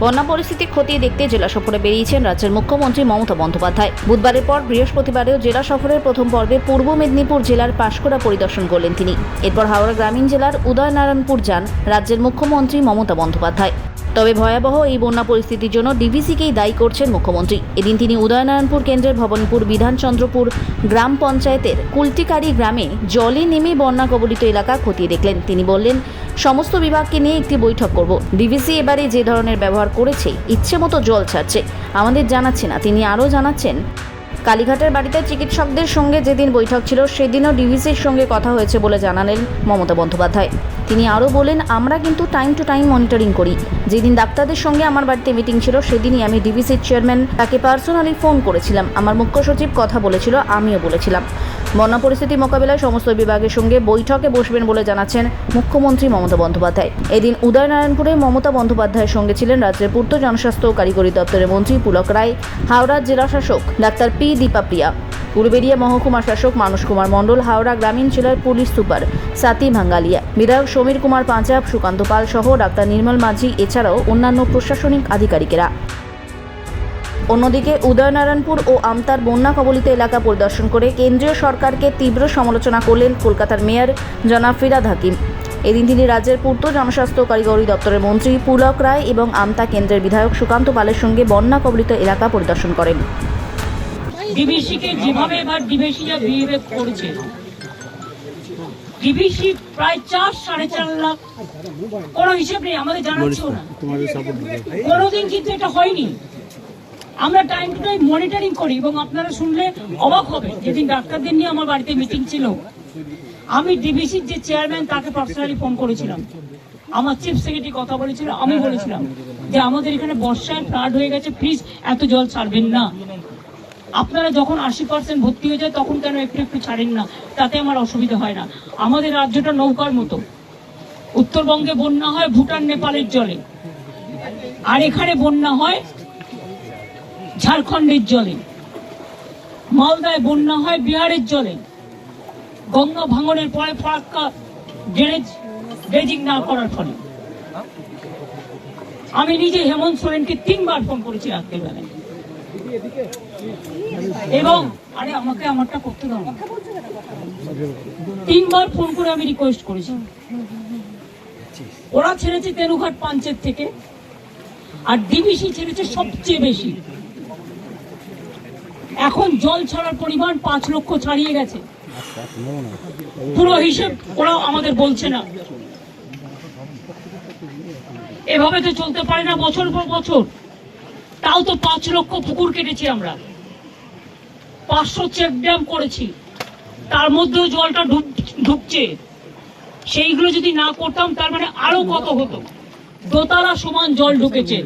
বন্যা পরিস্থিতি খতিয়ে দেখতে জেলা সফরে বেরিয়েছেন রাজ্যের মুখ্যমন্ত্রী মমতা বন্দ্যোপাধ্যায়। বুধবারের পর বৃহস্পতিবারেও জেলা সফরের প্রথম পর্বে পূর্ব মেদিনীপুর জেলার পাশকুড়া পরিদর্শন করলেন তিনি। এরপর হাওড়া গ্রামীণ জেলার উদয়নারায়ণপুর যান রাজ্যের মুখ্যমন্ত্রী মমতা বন্দ্যোপাধ্যায়। তবে ভয়াবহ এই বন্যা পরিস্থিতির জন্য ডিভিসিকেই দায়ী করছেন মুখ্যমন্ত্রী। এদিন তিনি উদয়নারায়ণপুর কেন্দ্রের ভবনপুর বিধানচন্দ্রপুর গ্রাম পঞ্চায়েতের কুলটিকারি গ্রামে জলে নেমে বন্যা কবলিত এলাকা খতিয়ে দেখলেন। তিনি বললেন, সমস্ত বিভাগকে নিয়ে একটি বৈঠক করব। ডিভিসি এবারে যে ধরনের ব্যবহার করেছে, ইচ্ছে মতো জল ছাড়ছে। আমাদের জানাচ্ছে না। তিনি আরও জানাচ্ছেন কালীঘাটের বাড়িতে চিকিৎসকদের সঙ্গে যেদিন বৈঠক ছিল, সেদিনও ডিভিসির সঙ্গে কথা হয়েছে বলে জানালেন মমতা বন্দ্যোপাধ্যায়। তিনি আরও বলেন, আমরা কিন্তু টাইম টু টাইম মনিটরিং করি। যেদিন ডাক্তারদের সঙ্গে আমার বাড়িতে মিটিং ছিল, সেদিনই আমি ডিভিসির চেয়ারম্যান তাকে পার্সোনালি ফোন করেছিলাম। আমার মুখ্য সচিব কথা বলেছিল, আমিও বলেছিলাম। বন্যা পরিস্থিতি মোকাবিলায় সমস্ত বিভাগের সঙ্গে বৈঠকে বসবেন বলে জানাচ্ছেন মুখ্যমন্ত্রী মমতা বন্দ্যোপাধ্যায়। এদিন উদয়নারায়ণপুরে মমতা বন্দ্যোপাধ্যায়ের সঙ্গে ছিলেন রাজ্যের পূর্ত জনস্বাস্থ্য ও কারিগরি দপ্তরের মন্ত্রী পুলক রায় হাওড়ার জেলা শাসক ডাক্তার পি দীপাপ্রিয়া উলবেড়িয়া মহকুমা শাসক মানস কুমার মণ্ডল, হাওড়া গ্রামীণ জেলার পুলিশ সুপার সাতি ভাঙ্গালিয়া, বিধায়ক সমীর কুমার পাঞ্জাব সুকান্ত পাল সহ ডাক্তার নির্মল মাঝি, এছাড়াও অন্যান্য প্রশাসনিক আধিকারিকেরা। অন্যদিকে উদয়নারায়ণপুর ও আমতার বন্যা কবলিত এলাকা পরিদর্শন করে কেন্দ্রীয় সরকারকে তীব্র সমালোচনা করলেন কলকাতার মেয়র জনাব ফিরাদ হাকিম এদিন তিনি রাজ্যের পূর্ত জনস্বাস্থ্য কারিগরি দপ্তরের মন্ত্রী পুলক রায় এবং আমতা কেন্দ্রের বিধায়ক সুকান্ত পালের সঙ্গে বন্যা কবলিত এলাকা পরিদর্শন করেন। ডিবিসিকে যেভাবে এবার ডিবিসিরা বিহেভ করছে ডিবিসি প্রায় চার সাড়ে চার লাখ কোনো হিসেব নেই আমাদের জানাচ্ছেও না। কোনোদিন কিন্তু এটা হয়নি। আমরা টাইম টু টাইম মনিটরিং করি এবং আপনারা শুনলে অবাক হবে যেদিন ডাক্তারদের নিয়ে আমার বাড়িতে মিটিং ছিল, আমি ডিবিসির যে চেয়ারম্যান তাকে পার্সোনালি ফোন করেছিলাম। আমার চিফ সেক্রেটারি কথা বলেছিল, আমি বলেছিলাম যে আমাদের এখানে বর্ষায় ফ্লাড হয়ে গেছে প্লিজ এত জল ছাড়বেন না। আপনারা যখন আশি পার্সেন্ট ভর্তি হয়ে যায়, তখন কেন একটু একটু ছাড়েন না? তাতে আমার অসুবিধা হয় না। আমাদের রাজ্যটা নৌকার মতো। উত্তরবঙ্গে বন্যা হয় ভুটান, নেপালের জলে। আর এখানে বন্যা হয় ঝাড়খণ্ডের জলে। মালদায় বন্যা হয় বিহারের জলে। গঙ্গা ভাঙনের পরে ফারাক্কা ড্রেনেজ ড্রেজিং না করার ফলে। আমি নিজে হেমন্ত সোরেনকে তিনবার ফোন করেছি রাত্রিবেলায়। এবং আরে আমাকে আমারটা করতে দাও তিনবার ফোন করে আমি রিকোয়েস্ট করেছি। ওরা ছেড়েছে তেনুঘাট পাঞ্চের থেকে, আর ডিবিসি ছেড়েছে সবচেয়ে বেশি। এখন জল ছাড়ার পরিমাণ পাঁচ লক্ষ ছাড়িয়ে গেছে। পুরো হিসেব ওরা আমাদের বলছে না। এভাবে তো চলতে পারে না বছর পর বছর। তাও তো পাঁচ লক্ষ পুকুর কেটেছি আমরা। পাঁচশো চেক ড্যাম করেছি। তার মধ্যেও জলটা ঢুক- ঢুকছে সেইগুলো যদি না করতাম তার মানে আরও কত হতো? দোতলা সমান জল ঢুকেছে।